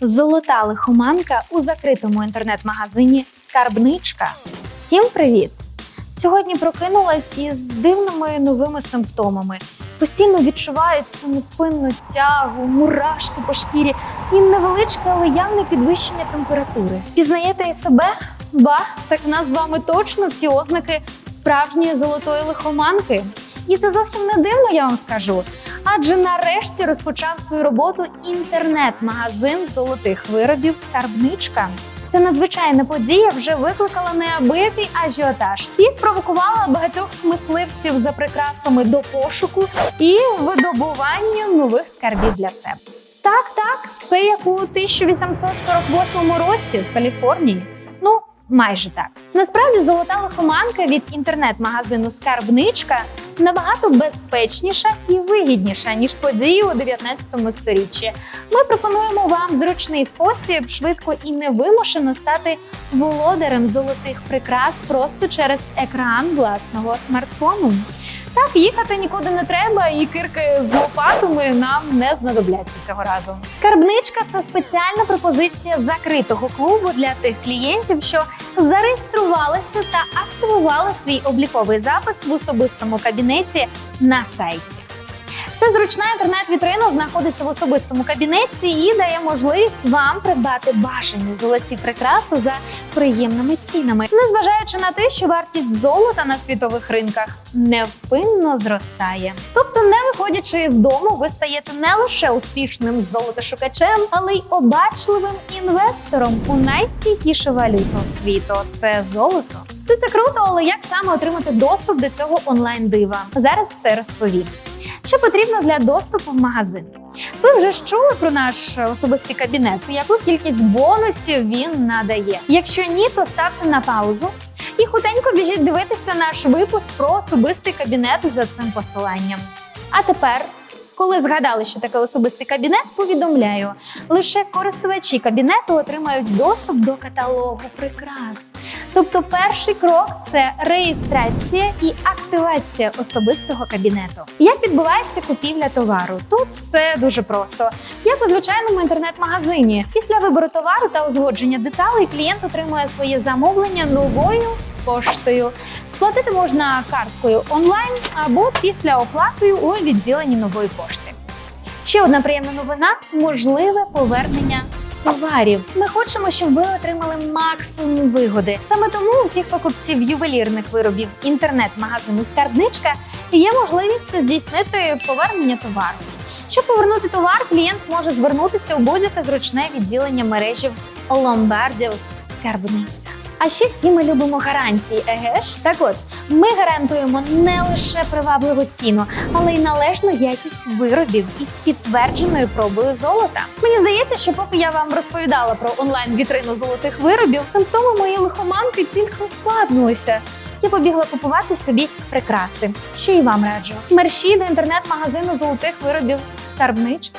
Золота лихоманка у закритому інтернет-магазині Скарбничка. Всім привіт! Сьогодні прокинулась із дивними новими симптомами. Постійно відчуваю цю невпинну тягу, мурашки по шкірі і невеличке, але явне підвищення температури. Пізнаєте і себе? Ба, так в нас з вами точно всі ознаки справжньої золотої лихоманки. І це зовсім не дивно, я вам скажу. Адже нарешті розпочав свою роботу інтернет-магазин золотих виробів Скарбничка. Ця надзвичайна подія вже викликала неабиякий ажіотаж і спровокувала багатьох мисливців за прикрасами до пошуку і видобування нових скарбів для себе. Так, так, все як у 1848 році в Каліфорнії. Ну, майже так. Насправді золота лихоманка від інтернет-магазину Скарбничка набагато безпечніша і вигідніша ніж події у 19 сторіччі. Ми пропонуємо вам зручний спосіб швидко і невимушено стати володарем золотих прикрас просто через екран власного смартфону. Так, їхати нікуди не треба, і кирки з лопатами нам не знадобляться цього разу. Скарбничка це спеціальна пропозиція закритого клубу для тих клієнтів, що зареєструвалися та активували свій обліковий запис в особистому кабінеті на сайті. Ця зручна інтернет-вітрина знаходиться в особистому кабінеті і дає можливість вам придбати бажані золоті прикраси за приємними цінами, незважаючи на те, що вартість золота на світових ринках невпинно зростає. Тобто, не виходячи з дому, ви стаєте не лише успішним золотошукачем, але й обачливим інвестором у найстійкішу валюту світу це золото. Все це круто, але як саме отримати доступ до цього онлайн дива? Зараз все розповім. Що потрібно для доступу в магазин? Ви вже чули про наш особистий кабінет, яку кількість бонусів він надає. Якщо ні, то ставте на паузу і хутенько біжіть дивитися наш випуск про особистий кабінет за цим посиланням. А тепер, коли згадали, що таке особистий кабінет, повідомляю, лише користувачі кабінету отримають доступ до каталогу прикрас. Тобто, перший крок це реєстрація і активація особистого кабінету. Як відбувається купівля товару? Тут все дуже просто. Як у звичайному інтернет-магазині. Після вибору товару та узгодження деталей клієнт отримує своє замовлення новою поштою. Сплатити можна карткою онлайн або після оплати у відділенні нової пошти. Ще одна приємна новина можливе повернення товарів. Ми хочемо, щоб ви отримали максимум вигоди. Саме тому у всіх покупців ювелірних виробів інтернет-магазину Скарбничка є можливість здійснити повернення товару. Щоб повернути товар, клієнт може звернутися у будь-яке зручне відділення мережі ломбардів Скарбниця. А ще всі ми любимо гарантії, еге ж? Так от, ми гарантуємо не лише привабливу ціну, але й належну якість виробів із підтвердженою пробою золота. Мені здається, що поки я вам розповідала про онлайн-вітрину золотих виробів, симптоми моєї лихоманки тільки ускладнилися. Я побігла купувати собі прикраси. Ще й вам раджу. Мерщій до інтернет-магазину золотих виробів Скарбничка.